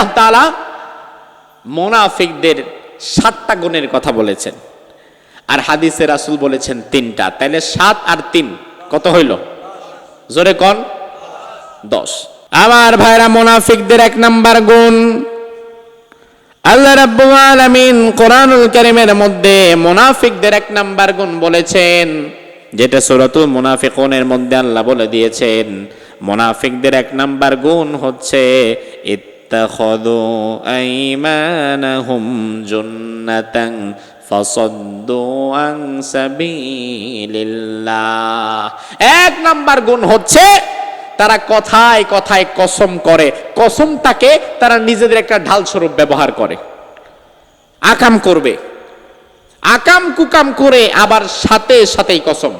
আল্লাহ তাআলা মোনাফিকদের সাতটা গুণের কথা বলেছেন। আর হাদিসে রাসূল বলেছেন তিনটা। তাহলে সাত আর তিন কত হইল? জোরে কন। দশ। আমার ভাইরা মোনাফিকদের এক নাম্বার গুণ। আল্লাহ রাব্বুল আলামিন কোরআনুল কারীমের মধ্যে মুনাফিকদের এক নাম্বার গুণ বলেছেন, যেটা সূরাতুল মুনাফিকুনের মধ্যে আল্লাহ বলে দিয়েছেন। মুনাফিকদের এক নাম্বার গুণ হচ্ছে ইত্তাখাযু আইমানাহুম জুন্নাতান ফাসাদ্দু আন সাবিলিল্লাহ এক নাম্বার গুণ হচ্ছে তারা কথায় কথায় কসম করে। কসমটাকে তারা নিজেদের একটা ঢাল স্বরূপ ব্যবহার করে। আকাম করবে। আকাম কুকাম করে আবার সাথে সাথেই কসম।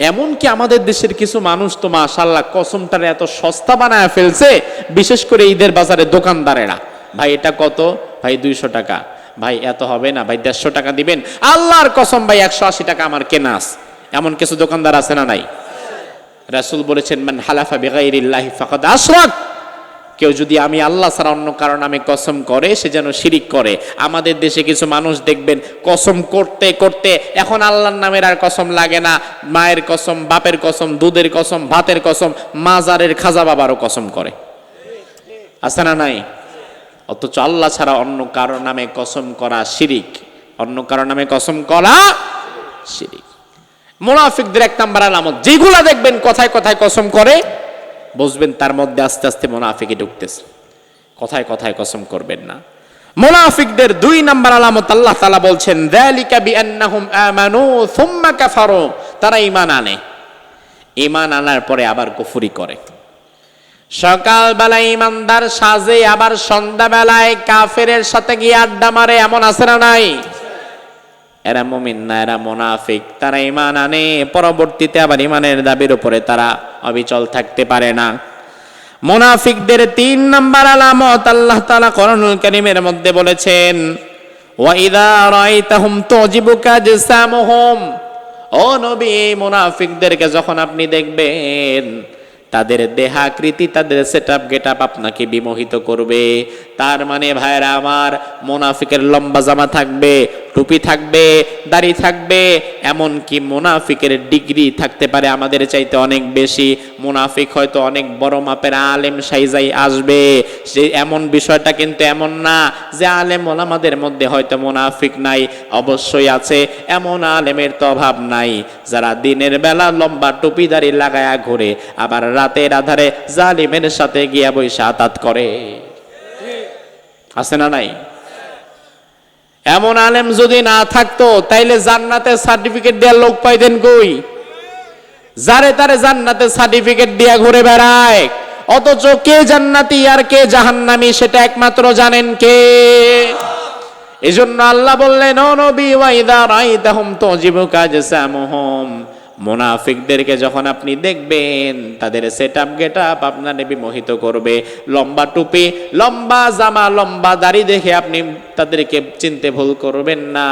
এমনকি আমাদের দেশের কিছু মানুষ তো মাশাল্লাহ কসমটারে এত সস্তা বানায় ফেলছে, বিশেষ করে ঈদের বাজারে দোকানদারেরা। ভাই, এটা কত? ভাই, দুইশো টাকা। ভাই, এত হবে না? ভাই, দেড়শো টাকা দিবেন? আল্লাহর কসম ভাই, একশো আশি টাকা আমার কেনাস এমন কিছু দোকানদার আছে না নাই? রাসূল বলেছেন, মান হালাফা বিগাইরিল্লাহি ফাকাদ আশরাক। কেউ যদি আমি আল্লাহ ছাড়া অন্য কারণ আমি কসম করে, সে যেন শিরিক করে। আমাদের দেশে কিছু মানুষ দেখবেন, কসম করতে করতে এখন আল্লাহর নামের আর কসম লাগে না। মায়ের কসম, বাপের কসম, দুধের কসম, ভাতের কসম, মাজারের খাজা বাবারও কসম করে। আছে না নাই? অথচ আল্লাহ ছাড়া অন্য কারও নামে কসম করা শিরিক। অন্য কারও নামে কসম করা শিরিক। মোনাফিকদের এক নাম্বার আলামত, যেগুলা দেখবেন কথায় কথায় কসম করে বুঝবেন তার মধ্যে আস্তে আস্তে মোনাফিকে ঢুকতেছে। কথায় কথায় কসম করবেন না। মোনাফিকদের দুই নাম্বার আলামত আল্লাহ তালা বলছেন কাফারু। তারা ঈমান আনে। ইমান আনার পরে আবার কুফরি করে। সকালবেলা ইমানদার সাজে, আবার সন্ধ্যাবেলায় কাফেরের সাথে গিয়ে আড্ডা মারে, এমন আছে না নাই? এরা মুমিন না, এরা মোনাফিক। তারা ইমান আনে, পরবর্তীতে আবার ইমানের দাবির উপরে তারা অবিচল থাকতে পারে না। মোনাফিকদের তিন নম্বর আলামত আল্লাহ তাআলা কোরআনুল কারীমের মধ্যে বলেছেন মোনাফিকদেরকে যখন আপনি দেখবেন, তাদের দেহাকৃতি, তাদের সেট আপ গেট আপ আপনাকে বিমোহিত করবে। তার মানে ভাইরা আমার, মোনাফিকের লম্বা জামা থাকবে, টুপি থাকবে, দাড়ি থাকবে, এমনকি মোনাফিকের ডিগ্রি থাকতে পারে আমাদের চাইতে অনেক বেশি। মোনাফিক হয়তো অনেক বড় মাপের আলেম সাইজাই আসবে। সে এমন বিষয়টা কিন্তু এমন না যে আলেম ওলামাদের মধ্যে হয়তো মোনাফিক নাই, অবশ্যই আছে, এমন আলেমের তো অভাব নাই। যারা দিনের বেলা লম্বা টুপি দাড়ি লাগায়া ঘুরে, আবার রাতের আধারে জালিমের সাথে গিয়া বৈশা আতাত করে। আছে না নাই? এমন আলেম যদি না থাকতো, তাইলে জান্নাতে সার্টিফিকেট দেওয়ার লোক পাইতেন কই? যারে তারে জান্নাতে সার্টিফিকেট দিয়া ঘুরে বেড়ায়। অথচ কে জান্নাতি আর কে জাহান্নামী সেটা একমাত্র জানেন কে? এজন্য আল্লাহ বললেন, ও নবী ওয়াইদা রাইতাহুম তুজিবুকা জাসামুহুম। মোনাফিকদেরকে যখন আপনি দেখবেন, তাদের সেট আপ গেট আপ আপনার বিমোহিত করবে। লম্বা টুপি, লম্বা জামা, লম্বা দাড়ি দেখে আপনি তাদেরকে চিনতে ভুল করবেন না।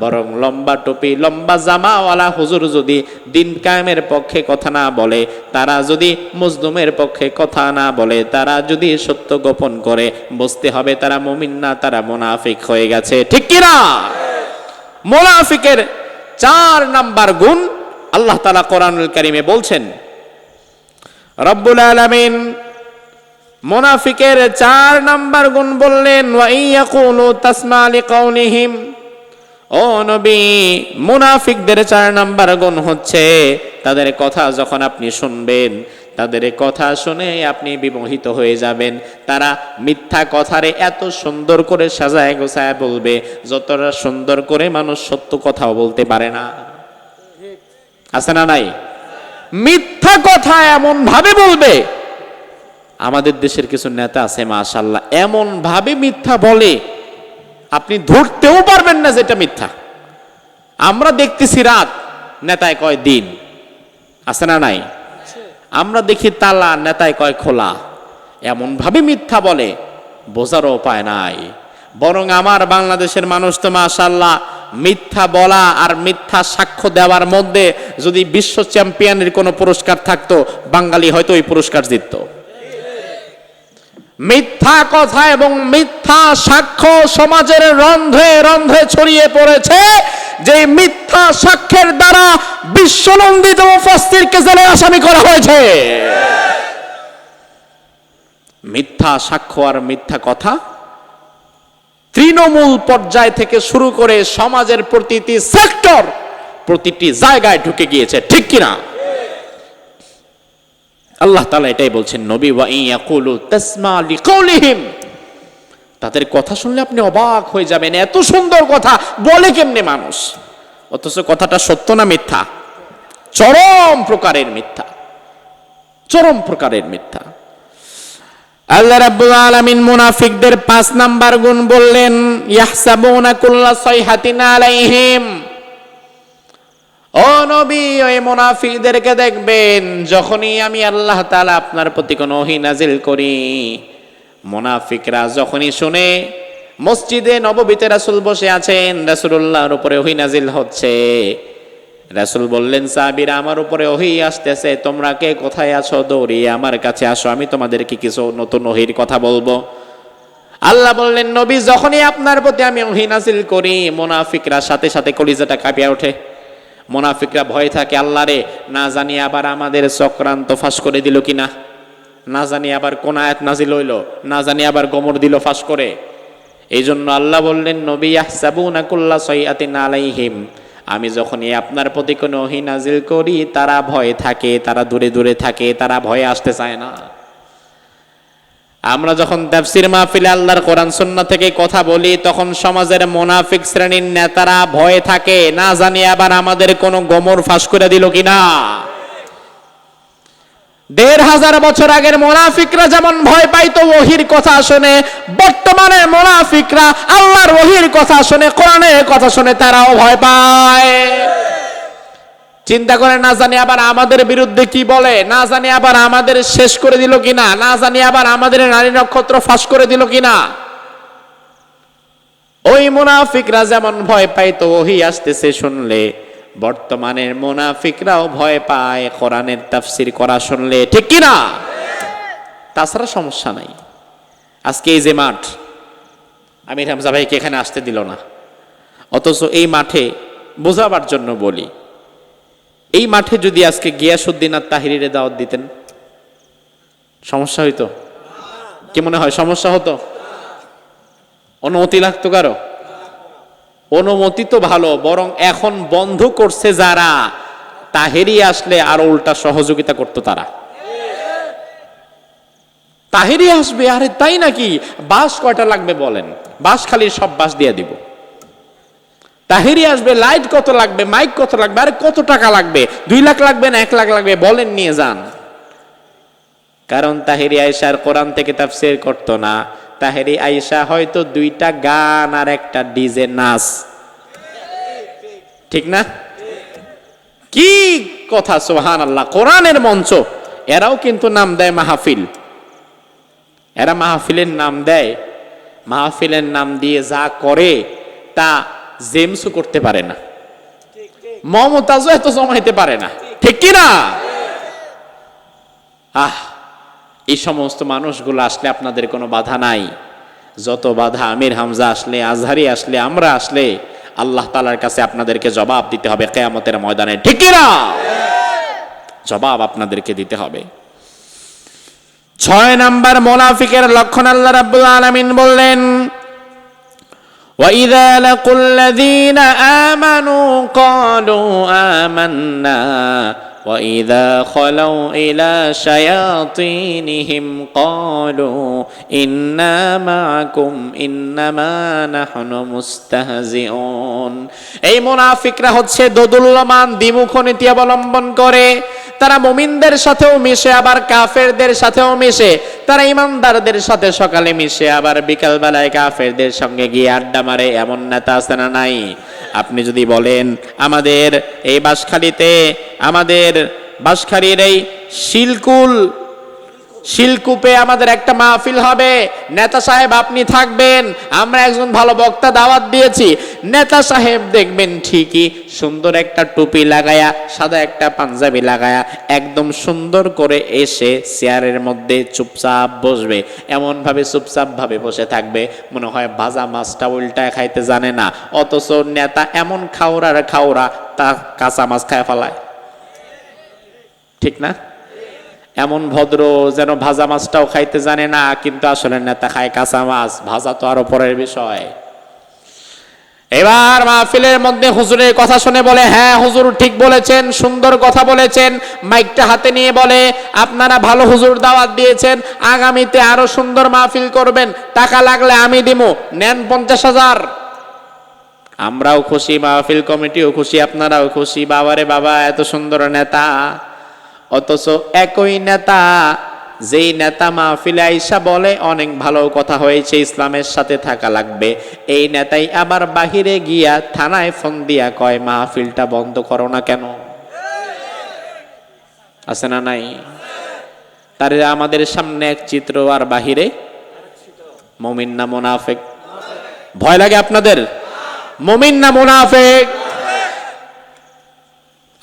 বরং লম্বা টুপি, লম্বা জামাওয়ালা হুজুর যদি দিন কায়েমের পক্ষে কথা না বলে, তারা যদি মজলুমের পক্ষে কথা না বলে, তারা যদি সত্য গোপন করে, বুঝতে হবে তারা মুমিন না, তারা মোনাফিক হয়ে গেছে। ঠিক কিনা? মোনাফিকের চার নাম্বার গুণ আল্লাহ তালা কোরআনুল কারিমে বলছেন, রব্বুল আলামিন মোনাফিকের চার নাম্বার গুণ বললেন লিকাউলিহিম ও নবী, মুনাফিকদের চার নাম্বার গুণ হচ্ছে তাদের কথা যখন আপনি শুনবেন, তাদের কথা শুনে আপনি বিমোহিত হয়ে যাবেন। তারা মিথ্যা কথারে এত সুন্দর করে সাজায় গোছায় বলবে, যতটা সুন্দর করে মানুষ সত্য কথাও বলতে পারে না। আছে না নাই? মিথ্যা কথা এমন ভাবে বলবে। আমাদের দেশের কিছু নেতা আছে মাশাল্লাহ এমন ভাবে মিথ্যা বলে আপনি ধরতেও পারবেন না যেটা মিথ্যা। আমরা দেখতেছি রাত নেতায় কয় দিন। আছে না নাই? আমরা দেখি তালা নেতায় কয় খোলা। এমন ভাবে মিথ্যা বলে বোঝারও উপায় নাই। বরং আমার বাংলাদেশের মানুষ তো মাশাল্লাহ মিথ্যা বলা আর মিথ্যা সাক্ষ্য দেওয়ার মধ্যে যদি বিশ্ব চ্যাম্পিয়নের কোনো পুরস্কার থাকতো, বাঙালি হয়তো ওই পুরস্কার জিততো। মিথ্যা কথা এবং মিথ্যা সাক্ষ্য সমাজের রন্ধ্রে রন্ধ্রে ছড়িয়ে পড়েছে যে মিথ্যা সাক্ষ্যের দ্বারা বিশ্বনন্দিত মুফাসসিরকে জেলে আসামি করা হয়েছে। মিথ্যা সাক্ষ্য আর মিথ্যা কথা তৃণমূল পর্যায় থেকে শুরু করে সমাজের প্রতিটি সেক্টর প্রতিটি জায়গায় ঢুকে গিয়েছে, ঠিক কিনা? আল্লাহ তালা এটাই বলছেন, নবী, ওয়া তাদের কথা শুনলে আপনি অবাক হয়ে যাবেন, এত সুন্দর কথা, বলে কেমনে মানুষ? অথচ কথাটা সত্য না মিথ্যা? চরম প্রকারের মিথ্যা, চরম প্রকারের মিথ্যা। আল্লাহ রাব্বুল আলামিন মুনাফিকদের পাঁচ নাম্বার গুণ বললেন, ইয়াহসাবুনা কুল্লা সাইহাতিন আলাইহিম। ও নবী, ওই মুনাফিকদেরকে দেখবেন, যখনই আমি আল্লাহ তাআলা আপনার প্রতি কোনো ওহী নাজিল করি, মুনাফিকরা যখনই শুনে, মসজিদে নববীতে রাসূল বসে আছেন, রাসূলুল্লাহর উপরে ওহী নাজিল হচ্ছে। রাসূল বললেন, সাহাবীরা আমার উপরে ওহী আসতেছে, তোমরা কে কোথায় আছো? দৌড়িয়ে আমার কাছে আসো, আমি তোমাদেরকে কিছু নতুন ওহীর কথা বলব। আল্লাহ বললেন, নবী, যখনই আপনার প্রতি আমি ওহী নাজিল করি, মুনাফিকরা সাথে সাথে কলিজাটা কাঁপিয়া ওঠে। মোনাফিকরা ভয় থাকে, আল্লাহ রে, না জানি আবার আমাদের চক্রান্ত ফাঁস করে দিল কিনা? না জানি আবার কোন আয়াত নাজিল হইল, না জানি আবার গোমর দিল ফাঁস করে। এই জন্য আল্লাহ বললেন, নবী আহসাবুনা কুল্লা সৈয়াতিন আলাইহিম। আমি যখনই আপনার প্রতি কোনো ওহি নাজিল করি, তারা ভয়ে থাকে, তারা দূরে দূরে থাকে, তারা ভয়ে আসতে চায় না। আমরা যখন তাফসির মাহফিলে আল্লাহর কোরআন সুন্নাহ থেকে কথা বলি, তখন সমাজের মোনাফিক শ্রেণির নেতারা ভয়ে থাকে, না জানি আবার আমাদের কোনো গোমর ফাঁস করে দিল কিনা? দেড় হাজার বছর আগের মোনাফিকরা যেমন ভয় পাইতো ওহির কথা শুনে, বর্তমানে মোনাফিকরা আল্লাহর ওহির কথা শুনে, কোরআনের কথা শুনে তারাও ভয় পায়। চিন্তা করে না জানি আবার আমাদের বিরুদ্ধে কি বলে, না জানি আবার আমাদের শেষ করে দিল কিনা, না জানি আবার আমাদের নারী নক্ষত্র ফাঁস করে দিল কিনা। ওই মুনাফিকরা যেমন ভয় পাইতো, ওহি আসতেছে শুনলে বর্তমানের মোনাফিকরাও ভয় পায়, কোরআনের তাফসির করা শুনলে, ঠিক কিনা? তাছাড়া সমস্যা নাই। আজকে এই যে মাঠ, আমির হামজা ভাইকে এখানে আসতে দিল না। অথচ এই মাঠে বোঝাবার জন্য বলি, এই মাঠে যদি আজকে গিয়াসুদ্দিন আর তাহিরিরে দাওয়াত দিতেন, সমস্যা হইতো? কি মনে হয়, সমস্যা হতো? অনুমতি লাগতো কারও? অনুমতি তো ভালো, বরং এখন বন্ধ করছে যারা তাহেরি আসলে আর উল্টা সহযোগিতা করতো তারা। তাহেরি আসবে, আরে তাই নাকি? বাস কয়টা লাগবে বলেন? বাস খালি সব বাস দিয়ে দিব। তাহেরি আসবে, লাইট কত লাগবে, মাইক কত লাগবে, আরে কত টাকা লাগবে? দুই লাখ লাগবে না এক লাখ লাগবে, বলেন নিয়ে যান। কারণ তাহেরি আয়সার কোরআন থেকে তাফসির করতো না। তাহেরি আয়সা হয়তো দুইটা গান আর একটা ডিজে নাচ। ঠিক না? কি কথা সোহান আল্লাহ কোরআনের মঞ্চ। এরাও কিন্তু নাম দেয় মাহফিল। এরা মাহফিলের নাম দেয়। মাহফিলের নাম দিয়ে যা করে, তা জেমসও করতে পারে না। মমতাজও এত জমা জমাইতে পারে না। ঠিক কি না আহ এই সমস্ত মানুষগুলো আসলে আপনাদের কোনো বাধা নাই যত বাধা আমির হামজা আসলে আজহারি আসলে আমরা আসলে আল্লাহ তালার কাছে আপনাদেরকে জবাব দিতে হবে কেয়ামতের ময়দানে ঠিক কি না জবাব আপনাদেরকে দিতে হবে ছয় নাম্বার মোনাফিকের লক্ষণ আল্লাহ রাব্বুল আলামিন বললেন وإذا لقوا الذين آمنوا قالوا آمنا وإذا خلوا إلى شياطينهم قالوا إنا معكم إنما نحن مستهزئون এই মুনাফিকরা হচ্ছে দোদুল্যমান দ্বিমুখ নীতি অবলম্বন করে তারা মুমিনদের সাথেও মিশে আবার কাফেরদের সাথেও মিশে তারা ইমানদারদের সাথে সকালে মিশে আবার বিকাল বেলায় কাফেরদের সঙ্গে গিয়ে আড্ডা মারে এমন নেতা আছে না নাই আপনি যদি বলেন আমাদের এই বাসখালিতে আমাদের বাসখালির এই শিলকুল শিলকুপে আমাদের একটা মাহফিল হবে। নেতা সাহেব, আপনি থাকবেন। আমরা একজন ভালো বক্তা দাওয়াত দিয়েছি। নেতা সাহেব দেখবেন ঠিকই সুন্দর একটা টুপি লাগায়া, সাদা একটা পাঞ্জাবি লাগায়া, একদম সুন্দর করে এসে চেয়ারের মধ্যে চুপচাপ বসবে। এমন ভাবে চুপচাপ ভাবে বসে থাকবে, মনে হয় ভাজা মাছটা উল্টায় খাইতে জানে না। অথচ নেতা এমন খাওরার খাওরা, তা কাঁচা মাছ খায় ফেলায়। ঠিক না? এমন ভদ্র যেন ভাজা মাছটাও খাইতে জানে না, কিন্তু আসলে নেতা খায় কাঁচা মাছ, ভাজা তো আরও পরের বিষয়। এবার মাহফিলের মধ্যে হুজুরের কথা শুনে বলে হ্যাঁ হুজুর ঠিক বলেছেন, সুন্দর কথা বলেছেন, মাইকটা হাতে নিয়ে বলে, আপনারা ভালো হুজুর দাওয়াত দিয়েছেন, আগামীতে আরও সুন্দর মাহফিল করবেন, টাকা লাগলে আমি দিমু, নেন পঞ্চাশ হাজার। আমরাও খুশি, মাহফিল কমিটিও খুশি, আপনারাও খুশি, বাবারে বাবা, এত সুন্দর নেতা। অথচ একই নেতা, যেই নেতা মাহফিলে আইসা বলে, অনেক ভালো কথা হয়েছে, ইসলামের সাথে থাকা লাগবে। এই নেতাই আবার বাহিরে গিয়া থানায় ফোন দিয়া কয়, মাহফিলটা বন্ধ করো না কেন? আছে না নাই? তার আমাদের সামনে এক চিত্র আর বাহিরে। মমিন না মোনাফেক। ভয় লাগে আপনাদের? মমিন না মোনাফেক।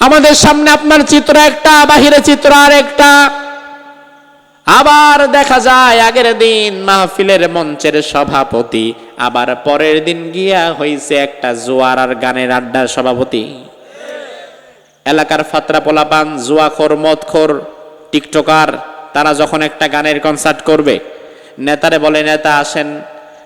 আমাদের সামনে আপনার চিত্র একটা, বাহিরে চিত্র আর একটা আবার দেখা যায় আগের দিন মাহফিলের মঞ্চের সভাপতি, আবার পরের দিন গিয়া হইছে একটা জোয়ার আর গানের আড্ডার সভাপতি। এলাকার ফাতরা পোলাপান জুয়াখোর, মদখোর, টিকটকার, তারা যখন একটা গানের কনসার্ট করবে, নেতারে বলে, নেতা আসেন।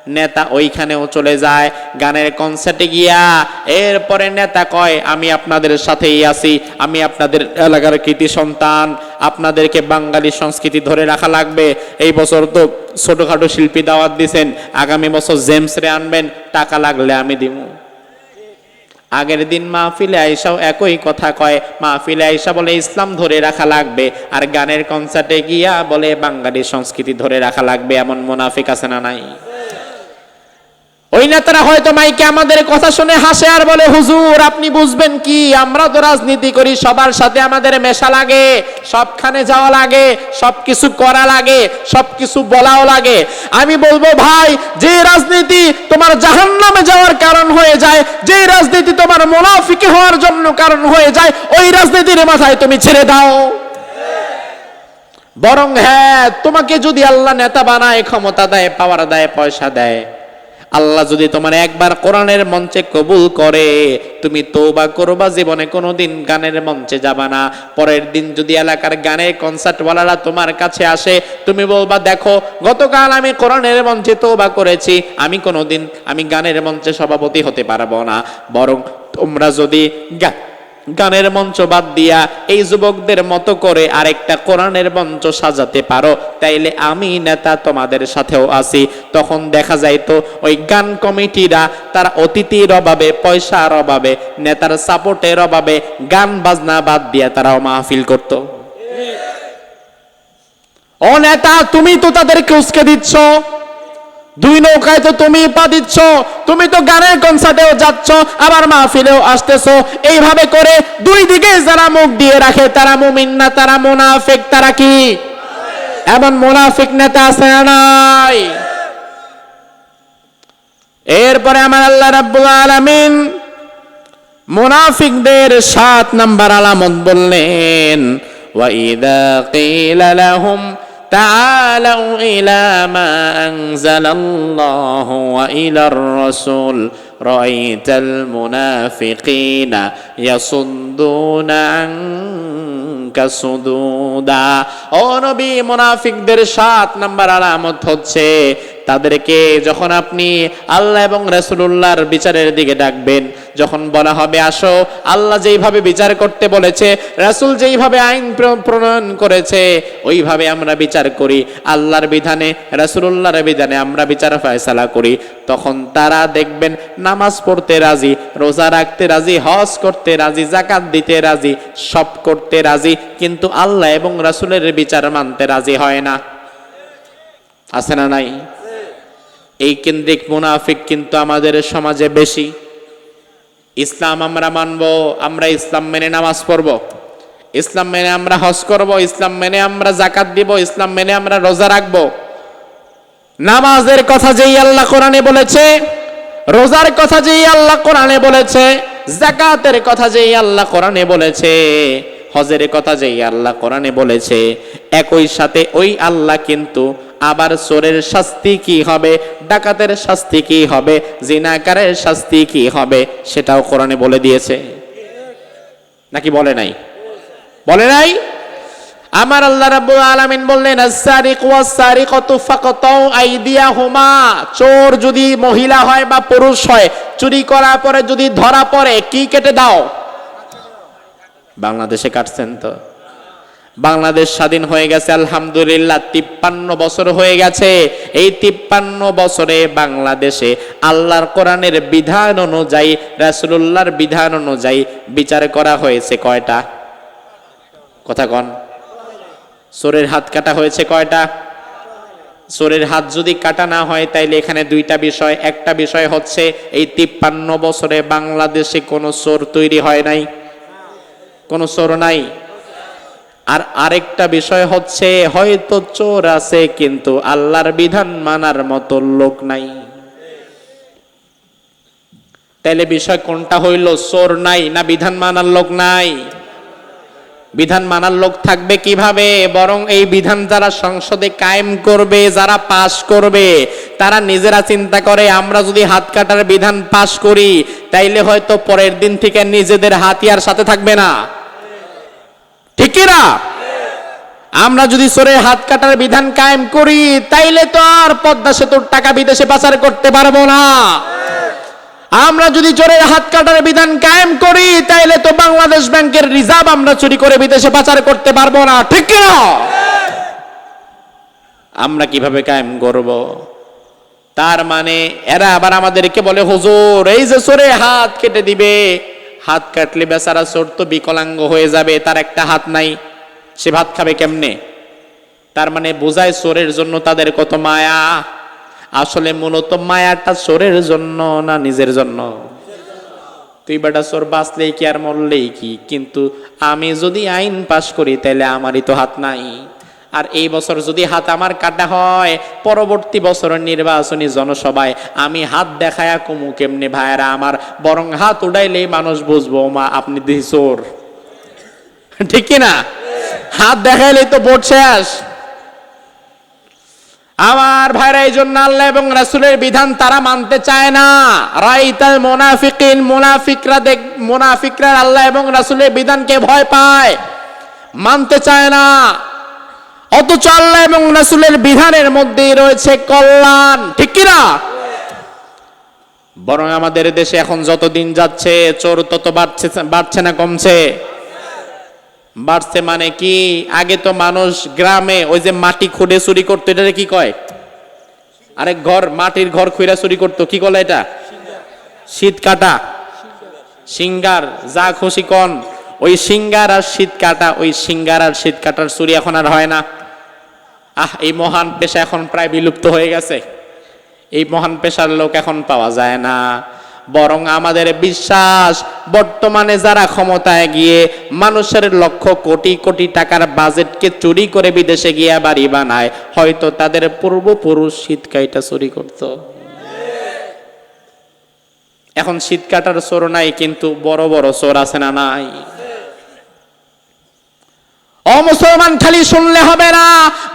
নেতা ওইখানেও চলে যায়। গানের কনসার্টে গিয়া এরপরে নেতা কয়, আমি আপনাদের সাথেই আছি। আমি আপনাদের এলাকার কৃতি সন্তান। আপনাদেরকে বাঙালি সংস্কৃতি ধরে রাখা লাগবে। এই বছর তো ছোটখাটো শিল্পী দাওয়াত দিছেন। আগামী বছর জেমস রে আনবেন। টাকা লাগলে আমি দিব আগের দিন মাহফিলে আইসাও একই কথা কয়। মাহফিলে আইসা বলে, ইসলাম ধরে রাখা লাগবে। আর গানের কনসার্টে গিয়া বলে, বাঙালি সংস্কৃতি ধরে রাখা লাগবে। এমন মোনাফিক আছে না নাই? ওই নেতারা হয়তো মাইকে আমাদের কথা শুনে হাসে আর বলে, হুজুর, আপনি বুঝবেন কি? আমরা তো রাজনীতি করি, সবার সাথে আমাদের মেশা লাগে, সবখানে যাওয়া লাগে, সবকিছু করা লাগে, সবকিছু বলাও লাগে। আমি বলব, ভাই, যে রাজনীতি তোমার জাহান্নামে যাওয়ার কারণ হয়ে যায়, যে রাজনীতি তোমার মুনাফিকি হওয়ার জন্য কারণ হয়ে যায়, ওই রাজনীতির মাথায় তুমি ছেড়ে দাও। বরং হ্যাঁ তোমাকে যদি আল্লাহ নেতা বানায়, ক্ষমতা দেয় পাওয়ার দেয়, পয়সা দেয় আল্লাহ যদি তোমার একবার কোরআনের মঞ্চে কবুল করে, তুমি তৌবা করবা, জীবনে কোনো দিন গানের মঞ্চে যাবা না। পরের দিন যদি এলাকার গানের কনসার্টওয়ালারা তোমার কাছে আসে, তুমি বলবা, দেখো, গতকাল আমি কোরআনের মঞ্চে তৌবা করেছি, আমি কোনো দিন আমি গানের মঞ্চে সভাপতি হতে পারব না। বরং তোমরা যদি গা- গানের মঞ্চ বাদ দিয়া এই যুবকদের মতো করে আরেকটা কোরআনের মঞ্চ সাজাতে পারো। তাইলে আমি নেতা তোমাদের সাথেও আছি। তখন দেখা যাইতো ওই গান কমিটিরা তার অতিথির অভাবে পয়সার অভাবে নেতার সাপোর্টের অভাবে গান বাজনা বাদ দিয়া তারাও মাহফিল করত। ও নেতা তুমি তো তাদেরকে উস্কে দিচ্ছ। দুই নৌকায় তো তুমি পা দিচ্ছ, তুমি তো গানের কনসার্টেও যাচ্ছ, আবার মাহফিলেও আসতেছো। এইভাবে করে দুই দিকে যারা মুখ দিয়ে রাখে, তারা মুমিন না, তারা মোনাফিক, তারা কি? এমন মোনাফিক নেতা আছে নাই? এরপরে আমার আল্লাহ রাব্বুল আলামিন মুনাফিকদের সাত নাম্বার আলামত বললেন ওয়াইদা কিলা লাহুম تعالوا إلى ما أنزل الله وإلى الرسول رأيت المنافقين يصدون عنك صدودا ও নবী মুনাফিকদের সাত নাম্বার আলামত হচ্ছে তাদেরকে যখন আপনি আল্লাহ এবং রাসূলুল্লাহর বিচারের দিকে ডাকবেন যখন বলা হবে আসো আল্লাহ যেইভাবে বিচার করতে বলেছে রাসূল যেইভাবে আইন প্র- প্রণয়ন করেছে ওইভাবে আমরা বিচার করি আল্লাহর বিধানে রাসূলুল্লাহর বিধানে আমরা বিচার ফয়সালা করি তখন তারা দেখবেন নামাজ পড়তে রাজি, রোজা রাখতে রাজি, হজ করতে রাজি জাকাত দিতে রাজি, সব করতে রাজি, কিন্তু আল্লাহ এবং রাসূলের বিচার মানতে রাজি হয় না। আছে না নাই? এই কেন্দ্রিক মুনাফিক কিন্তু আমাদের সমাজে বেশি। ইসলাম আমরা মানব, আমরা ইসলাম মেনে নামাজ পড়ব। ইসলাম মেনে আমরা হজ করব, ইসলাম মেনে আমরা জাকাত দিব, ইসলাম মেনে আমরা রোজা রাখব। নামাজের কথা যেই আল্লাহ কোরআনে বলেছে রোজার কথা যেই আল্লাহ কোরআনে বলেছে, জাকাতের কথা যেই আল্লাহ কোরআনে বলেছে, হজের কথা যেই আল্লাহ কোরআনে বলেছে, একই সাথে ওই আল্লাহ কিন্তু আবার চোরের শাস্তি কি হবে, ডাকাতের শাস্তি কি হবে, জিনাকারের শাস্তি কি হবে, সেটাও কোরআনে বলে দিয়েছে। নাকি বলে নাই? বলে নাই? আমার আল্লাহ রাব্বুল আলামিন বললেন as-sariq was-sariqatu ফাকাতাউ আইদিয়াহুমা। চোর যদি মহিলা হয় বা পুরুষ হয়, চুরি করার পরে যদি ধরা পড়ে, কি কেটে দাও? বাংলাদেশে কাটছেন তো? বাংলাদেশ স্বাধীন হয়ে গেছে, আলহামদুলিল্লাহ, তিপ্পান্ন বছর হয়ে গেছে। এই তিপ্পান্ন বছরে বাংলাদেশে আল্লাহর কোরআনের বিধান অনুযায়ী, রাসূলুল্লাহর বিধান অনুযায়ী বিচার করা হয়েছে কয়টা? কথা কন। চোরের হাত কাটা হয়েছে কয়টা? চোরের হাত যদি কাটা না হয়, তাইলে এখানে দুইটা বিষয়। একটা বিষয় হচ্ছে, এই তিপ্পান্ন বছরে বাংলাদেশে কোনো চোর তৈরি হয় নাই। কোনো চোর নাই। আর আরেকটা বিষয় হচ্ছে, হয়তো চোর আছে, কিন্তু আল্লাহর বিধান মানার মতো লোক নাই। তাইলে বিষয় কোনটা হইল চোর নাই না বিধান মানার লোক নাই? বিধান মানার লোক থাকবে কীভাবে? বরং এই বিধান যারা সংসদে কায়েম করবে, যারা পাশ করবে, তারা নিজেরা চিন্তা করে, আমরা যদি হাত কাটার বিধান পাশ করি, তাইলে হয়তো পরের দিন থেকে নিজেদের হাতিয়ার সাথে থাকবে না। ঠিক না? আমরা যদি সরে হাত কাটার বিধান কায়েম করি, তাইলে তো আর পদ্মা সেতুর টাকা বিদেশে পাচার করতে পারব না। আমরা যদি চোরের হাত কাটার বিধান কায়েম করি, তাইলে তো বাংলাদেশ ব্যাংকের রিজার্ভ আমরা চুরি করে বিদেশে পাচার করতে পারব না। ঠিক না আমরা কীভাবে কায়েম করব? তার মানে এরা আবার আমাদেরকে বলে, হুজুর, এই যে চোরে হাত কেটে দিবে, হাত কাটলে বেচারা চোর তো বিকলাঙ্গ হয়ে যাবে, তার একটা হাত নাই, সে ভাত খাবে কেমনে? তার মানে বোঝায় চোরের জন্য তাদের কত মায়া। আসলে মূলত মায়াটা চোরের জন্য না নিজের জন্য? তুই বেটা চোর বাঁচলেই কি আর মরলেই কি? কিন্তু আমি যদি আইন পাশ করি তাহলে আমারই তো হাত নাই। আর এই বছর যদি হাত আমার কাটা হয়, পরবর্তী বছরের নির্বাচনী জনসভায় আমি হাত দেখায়া কমু কেমনে, ভাইয়েরা? আমার বরং হাত উড়াইলেই মানুষ বুঝব মা আপনি দিহি ঠিক না? হাত দেখাইলেই তো ভোট শেষ। আমার ভাইরা এই জন্য আল্লাহ এবং রাসুলের বিধান তারা মানতে চায় না। রাইতাল মোনাফিকিন, মোনাফিকরা দেখ, মোনাফিকরা আল্লাহ এবং রাসুলের বিধানকে ভয় পায়, মানতে চায় না। অথচ আল্লাহ এবং রাসুলের বিধানের মধ্যেই রয়েছে কল্যাণ, ঠিক কিনা বরং আমাদের দেশে এখন যত দিন যাচ্ছে, চোর তত বাড়ছে বাড়ছে না, কমছে। বাড়ছে মানে কি? আগে তো মানুষ গ্রামে ওই যে মাটি খুঁড়ে চুরি করতো এটা কি কয়? আরে ঘর, মাটির ঘর খুঁড়া চুরি করতো, কি কলে এটা? শীত কাটা সিঙ্গার, যা খুশি কন, ওই সিঙ্গার আর শীত কাটা ওই সিঙ্গার আর শীত কাটার চুরি এখন আর হয় না। আহ, এই মহান পেশা এখন প্রায় বিলুপ্ত হয়ে গেছে। এই মহান পেশার লোক এখন পাওয়া যায় না। বরং আমাদের বিশ্বাস, বর্তমানে যারা ক্ষমতায় গিয়ে মানুষের লক্ষ কোটি কোটি টাকার বাজেটকে চুরি করে বিদেশে গিয়ে বাড়ি বানায়, হয়তো তাদের পূর্বপুরুষ শীতকাইটা চুরি করত। এখন শীত কাটার চোর নাই, কিন্তু বড় বড় চোর আছে না নাই? অমুসলমান খালি শুনলে হবে না,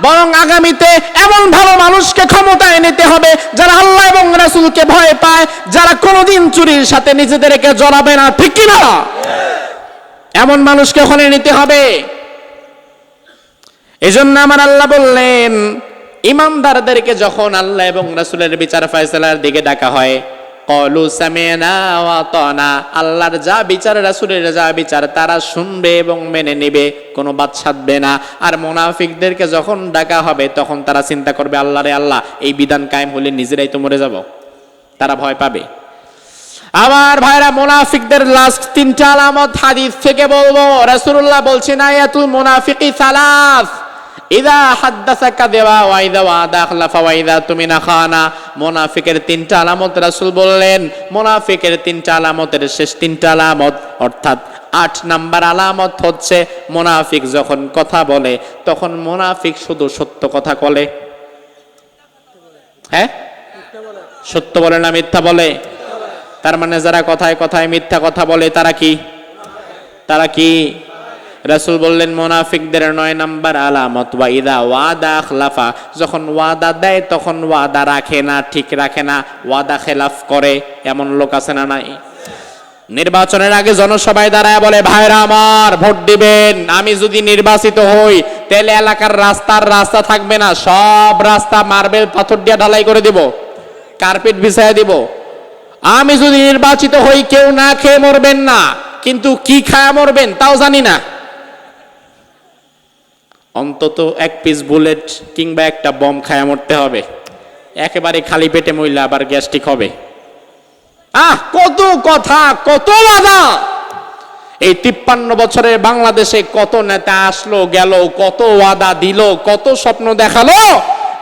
বরং আগামীতে এমন ভালো মানুষকে ক্ষমতায় নিতে হবে যারা আল্লাহ এবং রাসূলকে ভয় পায়, যারা কোনোদিন চুরির সাথে নিজেদেরকে জড়াবে না। ঠিক কি না এমন মানুষকে ওখানে নিতে হবে। এজন্য আমার আল্লাহ বললেন, ইমানদারদেরকে যখন আল্লাহ এবং রাসুলের বিচার ফয়সালার দিকে ডাকা হয় কলু সামিনা ওয়া আতানা আল্লাহর যা বিচার, রাসূলের যা বিচার, তারা শুনবে এবং মেনে নেবে, কোনো বাদ সাধবে না। আর মুনাফিকদেরকে যখন ডাকা হবে, তখন তারা চিন্তা করবে, আল্লাহ রে আল্লাহ, এই বিধান কায়েম হলে নিজেরাই তো মরে যাব। তারা ভয় পাবে। আমার ভাইরা, মুনাফিকদের লাস্ট তিনটা আলামত হাদিস থেকে বলব। রাসূলুল্লাহ বলছেন, আয়াতুল মুনাফিকি সালাস। ইদা হাদ্দাসা কাদেবা ওয়া ইদা ওয়াদা আখলাফা, ওয়া ইদা তুমিনা খানা। মুনাফিকের তিনটা আলামত রাসূল বললেন, মুনাফিকের তিনটা আলামতের শেষ তিনটা আলামত, অর্থাৎ আট নাম্বার আলামত হচ্ছে মোনাফিক যখন কথা বলে, তখন মোনাফিক শুধু সত্য কথা বলে। হ্যাঁ? সত্য বলে না মিথ্যা বলে? তার মানে যারা কথায় কথায় মিথ্যা কথা বলে, তারা কি? তারা কি? রাসূল বললেন, মোনাফিকদের নয় নাম্বার আলামত, ওয়া ইদা ওয়াদা খলাফা যখন ওয়াদা দেয়, তখন ওয়াদা রাখে না, ঠিক রাখে না, ওয়াদা খেলাফ করে। এমন লোক আছে না নাই? নির্বাচনের আগে জনসভায় দাঁড়ায় বলে, ভাইরা আমার, ভোট দিবেন। আমি যদি নির্বাচিত হই, তাহলে এলাকার রাস্তার রাস্তা থাকবে না। সব রাস্তা মার্বেল পাথর দিয়ে ঢালাই করে দিব, কার্পেট বিছাইয়া দিব। আমি যদি নির্বাচিত হই, কেউ না খেয়ে মরবেন না। কিন্তু কি খায়া মরবেন, তাও জানি না। অন্তত এক পিস বুলেট কিংবা একটা বম খায়া মরতে হবে। একেবারে খালি পেটে মহিলা আবার গ্যাস্ট্রিক হবে। আহ, কত কথা, কত বাধা! এই তিপ্পান্ন বছরে বাংলাদেশে কত নেতা আসলো, গেল, কত ওয়াদা দিল, কত স্বপ্ন দেখাল,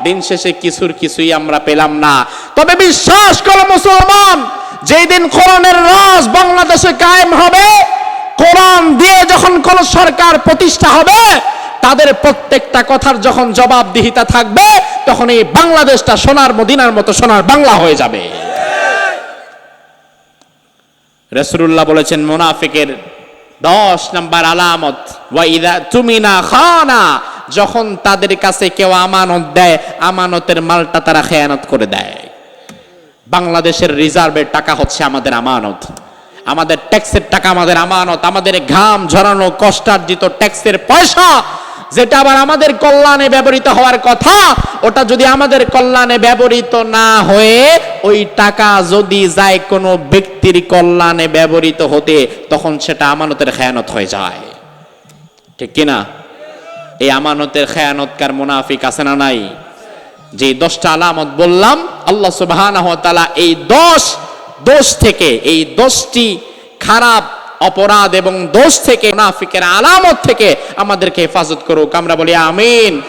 দিন শেষে কিছুর কিছুই আমরা পেলাম না। তবে বিশ্বাস করো মুসলমান যেই দিন কোরআনের রাজ বাংলাদেশে কায়েম হবে, কোরআন দিয়ে যখন কোন সরকার প্রতিষ্ঠা হবে তাদের প্রত্যেকটা কথার যখন জবাবদিহিতা থাকবে তখন এই বাংলাদেশটা সোনার মদিনার মতো সোনার বাংলা হয়ে যাবে। রসুল্লাহ বলেছেন, মোনাফিকের দশ নাম্বার আলামত তুমি না খানা, যখন তাদের কাছে কেউ আমানত দেয়, আমানতের মালটা তারা খেয়ানত করে দেয়। বাংলাদেশের রিজার্ভের টাকা হচ্ছে আমাদের আমানত। আমাদের ট্যাক্সের টাকা আমাদের আমানত। আমাদের ঘাম ঝরানো, কষ্টার্জিত ট্যাক্সের পয়সা যেটা আবার আমাদের কল্যাণে ব্যবহৃত হওয়ার কথা, ওটা যদি আমাদের কল্যাণে ব্যবহৃত না হয়ে, ওই টাকা যদি যায় কোনো ব্যক্তির কল্যাণে ব্যবহৃত হতে, তখন সেটা আমানতের খেয়ানত হয়ে যায়। ঠিক কিনা? এই আমানতের খেয়ানতকার মুনাফিক আছে না নাই? যে দশটা আলামত বললাম, আল্লাহ তাআলা এই দশ দোষ থেকে এই দশটি খারাপ অপরাধ এবং দোষ থেকে মুনাফিকের আলামত থেকে আমাদেরকে হেফাজত করুক। আমরা বলি আমিন।